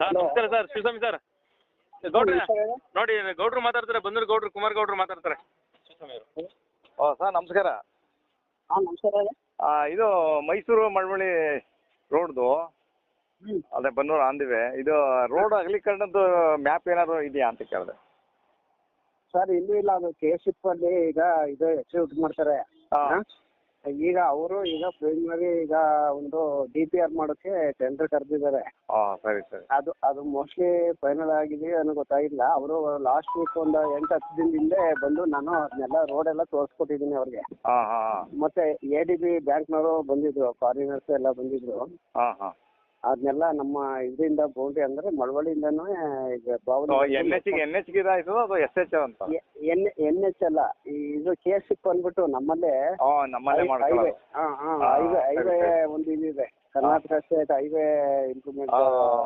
Sir. ನಮಸ್ಕಾರ sir Shivaswamy sir. ಗೌಡ್ರ ನೋಡಿ ಗೌಡ್ರು ಮಾತಾಡ್ತಾರೆ ಬಂದೂರು ಗೌಡ್ರು ಕುಮಾರ್ ಗೌಡ್ರು ಮಾತಾಡ್ತಾರೆ. ಓ ಸರ್ ನಮಸ್ಕಾರ. ಹಾಂ ನಮಸ್ಕಾರ ಆ, ಇದು ಮೈಸೂರು ಮಳವಳ್ಳಿ ರೋಡ್ದು. ಅದೇ ಬನ್ನೂರು ಅಂದಿವೆ ಇದು ರೋಡ್ ಅಗಲೀಕರಣದ್ದು ಮ್ಯಾಪ್ ಏನಾದ್ರು ಇದೆಯಾ ಅಂತ ಕೇಳಿದೆ. ಸರ್ ಇಲ್ಲೂ ಇಲ್ಲ ಅದು ಕೆ ಶಿಪ್ ಅಲ್ಲಿ ಈಗ ಇದು ಎಕ್ಸಿಕ್ಯೂಟ್ ಮಾಡ್ತಾರೆ. ಹಾ. ಈಗ ಅವರು ಈಗ ಪ್ರಿಲಿಮಿನರಿ ಈಗ ಒಂದು ಡಿಪಿಆರ್ ಮಾಡೋಕೆ ಆರ್ ಮಾಡೋಕ್ಕೆ ಟೆಂಡರ್ ಕರೆದಿದ್ದಾರೆ. ಹಾಂ ಸರಿ ಸರಿ. ಅದು ಅದು ಮೋಸ್ಟ್ಲಿ ಫೈನಲ್ ಆಗಿದೆ ಅನ್ನೋ ಗೊತ್ತಾಗಿಲ್ಲ. ಅವರು ಲಾಸ್ಟ್ ವೀಕ್ ಒಂದು ಎಂಟು ಹತ್ತು ಹಿಂದೆ ಬಂದು ನಾನು ಅದನ್ನೆಲ್ಲ ರೋಡ್ ಎಲ್ಲ ತೋರಿಸ್ಕೊಟ್ಟಿದ್ದೀನಿ ಅವ್ರಿಗೆ. ಹಾಂ ಹಾಂ ಮತ್ತೆ ಎ ಡಿ ಬಿ ಬ್ಯಾಂಕ್ನವರು ಬಂದಿದ್ರು ಫಾರಿನರ್ಸ್ ಎಲ್ಲ ಬಂದಿದ್ರು. ಹಾಂ ಹಾಂ ಅದನ್ನೆಲ್ಲ ನಮ್ಮ ಇದರಿಂದ ಬೌಂಡ್ರಿ ಅಂದ್ರೆ ಮಳವಳ್ಳಿಯಿಂದನೂ ಈಗ ಎನ್ ಎಚ್ ಎನ್ ಎಚ್ ಇದು ಅದು ಎಸ್ ಎಚ್ ಅಂತ? ಎನ್ ಎನ್ ಎಚ್ ಅಲ್ಲ ಈ ಇದು ಕೆ ಎಸ್ ಶಿಪ್ ಅಂದ್ಬಿಟ್ಟು ನಮ್ಮಲ್ಲೇ ನಮ್ಮಲ್ಲೇ ಹೈವೇ ಮಾಡ್ಕೊಳ್ಳೋದು ಒಂದು ಇದಿದೆ ಕರ್ನಾಟಕ ಸ್ಟೇಟ್ ಹೈವೇ ಇಂಪ್ರೂವ್ಮೆಂಟ್ ಆ,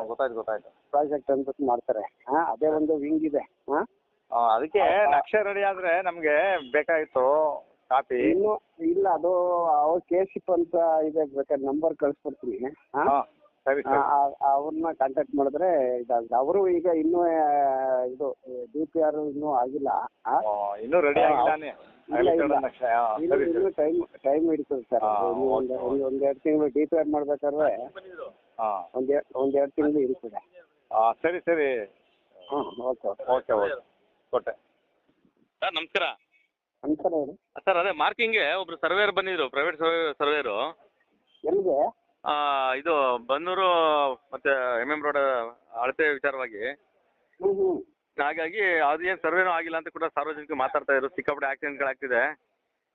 ಗೊತ್ತಾಯ್ತು ಗೊತ್ತಾಯ್ತು. ಪ್ರಾಜೆಕ್ಟ್ ಅಂದ್ಬಿಟ್ಟು ಮಾಡ್ತಾರೆ. ಹಾ ಅದೇ ಒಂದು ವಿಂಗ್ ಇದೆ. ಹಾ ಅದಕ್ಕೆ ನಕ್ಷೆ ರೆಡಿ ಆದ್ರೆ ನಮ್ಗೆ ಬೇಕಾಗಿತ್ತು ಕಾಪಿ. ಇನ್ನು ಇಲ್ಲ ಅದು ಅವ್ರ ಕೆ ಶಿಪ್ ಅಂತ ಇದೆ ಬೇಕಾದ್ರೆ ನಂಬರ್ ಕಳಿಸ್ಕೊಡ್ತೀನಿ. ಹಾಂ. ಸರಿ ಸರಿ. ಅವ್ರನ್ನ ಕಾಂಟ್ಯಾಕ್ಟ್ ಮಾಡಿದ್ರೆ ಇದಾಗುತ್ತೆ. ಅವರು ಈಗ ಇನ್ನೂ ಆ, ಇದು ಡಿ ಪಿ ಆರ್ ಇನ್ನೂ ಆಗಿಲ್ಲ. ಆ? ಆ, ಇನ್ನೂ ರೆಡಿ ಆಗಿದ್ದಾನೆ. ಇಲ್ಲ, ಇಲ್ಲ. ನಕ್ಷೆ ಹಾಂ ಇನ್ನು ಸರಿ ಇನ್ನೂ ಟೈಮ್ ಟೈಮ್ ಹಿಡಿತದೆ ಸರ್. ಹಾ, ಒಂದು ಒಂದು ಓಕೆ, ಒಂದು ಒಂದು ಎರಡು ತಿಂಗಳು ಡಿ ಪಿ ಆರ್ ಮಾಡ್ಬೇಕಾದ್ರೆ ಹಾಂ ಒಂದು ಒಂದು ಎರಡು ತಿಂಗಳು ಹಿಡಿತದೆ. ಆ, ಸರಿ ಸರಿ. ಹ್ಞೂ ಓಕೆ ಓಕೆ. Okay okay. ಕೊಟ್ಟೆ. ಸರ್ ನಮಸ್ಕಾರ. ನಮಸ್ಕಾರ ಹೇಳಿ. ಸರ್ ಅದೇ ಮಾರ್ಕಿಂಗ್ಗೆ ಒಬ್ರು ಸರ್ವೇರ್ ಬಂದಿದ್ರು ಪ್ರೈವೇಟ್ ಸರ್ವೇರು. ಎಲ್ಲಿಗೆ? ಇದು ಬನ್ನೂರು ಮತ್ತೆ ಎಂ ಎಂ ರೋಡ್ ಅಳತೆ ವಿಚಾರವಾಗಿ ಹಾಗಾಗಿ ಅದು ಏನ್ ಸರ್ವೇನೂ ಆಗಿಲ್ಲ ಅಂತ ಕೂಡ ಸಾರ್ವಜನಿಕರು ಮಾತಾಡ್ತಾ ಇದ್ರು. ಸಿಕ್ಕಾಪಟ್ಟೆ ಆಕ್ಸಿಡೆಂಟ್ಗಳಾಗ್ತಿದೆ.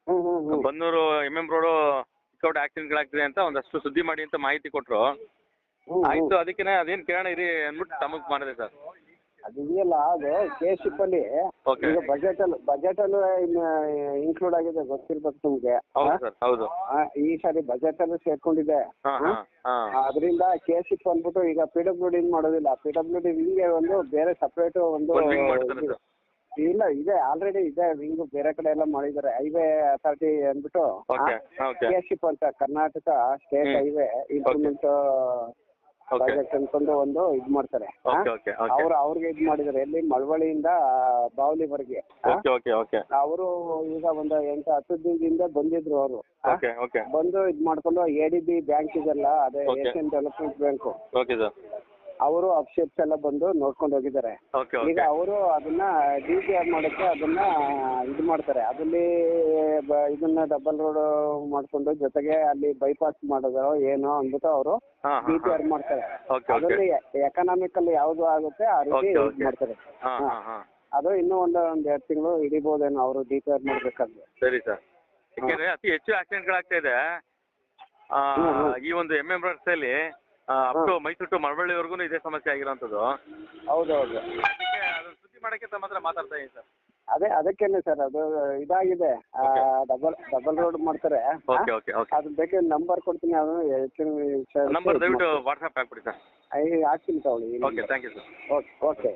ಹ್ಞೂ ಹ್ಞೂ ಹ್ಞೂ ಬನ್ನೂರು ಎಂ ಎಂ ರೋಡು ಸಿಕ್ಕಾಪಟ್ಟೆ ಆಕ್ಸಿಡೆಂಟ್ಗಳಾಗ್ತಿದೆ ಅಂತ ಒಂದಷ್ಟು ಸುದ್ದಿ ಮಾಡಿ ಅಂತ ಮಾಹಿತಿ ಕೊಟ್ರು. ಆಯ್ತು ಅದಕ್ಕೆ ಅದೇನು ಕೇಳೋಣ ಇರಿ ಅಂದ್ಬಿಟ್ಟು ತಮಗ್ ಮಾಡಿದೆ ಸರ್. ಅದು ಇದೆಯಲ್ಲ ಅದು ಕೆ ಶಿಪ್ ಅಲ್ಲಿ Okay. ಈಗ ಬಜೆಟ್ ಅಲ್ಲಿ ಬಜೆಟ್ ಅಲ್ಲಿ ಇನ್ಕ್ಲೂಡ್ ಆಗಿದೆ ಗೊತ್ತಿರ್ಬೇಕು ನಿಮ್ಗೆ. ಹೌದು ಸರ್ ಹೌದು. ಆ, ಈ ಸಾರಿ ಬಜೆಟ್ ಅಲ್ಲೂ ಸೇರ್ಕೊಂಡಿದೆ. ಹಾ ಹಾ ಹಾ. ಅದರಿಂದ ಕೆ ಶಿಪ್ ಅಂದ್ಬಿಟ್ಟು ಈಗ ಪಿ ಡಬ್ಲ್ಯೂ ಡಿ ಮಾಡೋದಿಲ್ಲ. ಪಿ ಡಬ್ಲ್ಯೂ ಡಿ ಒಂದು ಬೇರೆ ಸಪ್ರೇಟ್ ಒಂದು ಒಂದು wing ಮಾಡ್ತಾರೆ ಇದು-. ಇಲ್ಲ ಇದೆ ಆಲ್ರೆಡಿ ಇದೆ ವಿಂಗ್ ಬೇರೆ ಕಡೆ ಎಲ್ಲ ಮಾಡಿದ್ದಾರೆ. ಹೈವೇ ಅಥಾರಿಟಿ ಅಂದ್ಬಿಟ್ಟು ಕೆ ಶಿಪ್ ಅಂತ Karnataka state hmm. Highway improvement project ಅನ್ಕೊಂಡು ಒಂದು ಇದು ಮಾಡ್ತಾರೆ. ಅವ್ರು ಅವ್ರಿಗೆ ಇದು ಮಾಡಿದ್ದಾರೆ ಎಲ್ಲಿ? ಮಳವಳ್ಳಿಯಿಂದ ಬಾವಲಿವರೆಗೆ. ಓಕೆ ಓಕೆ ಓಕೆ ಅವರು ಈಗ ಒಂದು ಎಂಟು ಹತ್ತು ದಿನದಿಂದ ಬಂದಿದ್ರು ಅವರು. ಓಕೆ ಓಕೆ ಬಂದು ಇದ್ ಮಾಡ್ಕೊಂಡು ಎ ಡಿ ಬಿ ಬ್ಯಾಂಕ್ ಇದೆಲ್ಲ ಅದೇ Okay. Asian development bank okay sir ಅವರು ಅಫಿಷಿಯಲ್ಸ್ ಎಲ್ಲ ಬಂದು ನೋಡ್ಕೊಂಡು ಹೋಗಿದ್ದಾರೆ. ಓಕೆ ಈಗ ಓಕೆ ಅವರು ಅದನ್ನ ಡಿ ಪಿ ಆರ್ ಮಾಡೋಕ್ಕೆ ಅದನ್ನ ಇದು ಮಾಡ್ತಾರೆ. ಅದರಲ್ಲಿ ಬ- ಇದನ್ನ ಡಬಲ್ ರೋಡ್ ಮಾಡ್ಕೊಂಡು ಜೊತೆಗೆ ಅಲ್ಲಿ ಬೈಪಾಸ್ ಮಾಡೋದು ಏನೋ ಅಂದ್ಬಿಟ್ಟು ಅವರು ಹಾಂ ಡಿ ಹಾಂ. ಪಿ ಆರ್ ಮಾಡ್ತಾರೆ. ಅದರಲ್ಲಿ ಎಕನಾಮಿಕ್ ಅದರಲ್ಲಿ ಯಾವ್ದು ಯಾವುದು ಆಗುತ್ತೆ ಆ ರೀತಿ ಯೂಸ್ okay. ಮಾಡ್ತಾರೆ. ಹಾಂ ಹಾಂ. ಹಾಂ ಅದು ಇನ್ನೂ ಒಂದು ಒಂದ್ ಎರಡು ತಿಂಗಳು ಹಿಡಿಬೋದೇನೋ ಅವರು ಡಿ ಪಿ ಆರ್ ಮಾಡ್ಬೇಕಾದ್ರೆ. ಸರಿ ಸರ್. ಯಾಕೆಂದ್ರೆ ಅತಿ ಹೆಚ್ಚು ಆಕ್ಸಿಡೆಂಟ್ಗಳಾಗ್ತಾ ಇದೆ. ಆ, ಹ್ಮ್, ಹ್ಮ್. ಈ ಒಂದು ಎಂ ಎಂ ರಸ್ತೆಯಲ್ಲಿ ಅಪ್ ಟು ಮೈಸೂರು ಟು ಮಳವಳ್ಳಿವರೆಗೂ ಇದೇ ಸಮಸ್ಯೆ ಆಗಿರೋಂಥದ್ದು. ಹೌದೌದು. ಅದಕ್ಕೆ ಅದನ್ನ ಸುದ್ದಿ ಮಾಡಕ್ಕೆ ತಮ್ಮ ಹತ್ರ ಮಾತಾಡ್ತಾ ಇದ್ದೀನಿ ಸರ್. ಅದೇ ಅದಕ್ಕೇನೆ ಸರ್ ಅದು ಇದಾಗಿದೆ. ಡಬಲ್ ಡಬಲ್ ರೋಡ್ ಮಾಡ್ತಾರೆ. ಓಕೆ ಓಕೆ ಓಕೆ ಅದು ಬೇಕಾದ್ರೆ ನಂಬರ್ ಕೊಡ್ತೀನಿ ಅದನ್ನು ಹೆಚ್ಚಿನ ವಿಚಾರ ನಂಬರ್ ದಯವಿಟ್ಟು ವಾಟ್ಸಪ್ ಹಾಕ್ಬಿಡಿ ಸರ್. ಹಾಕ್ತೀನಿ ತಗೊಳ್ಳಿ okay thank you sir okay okay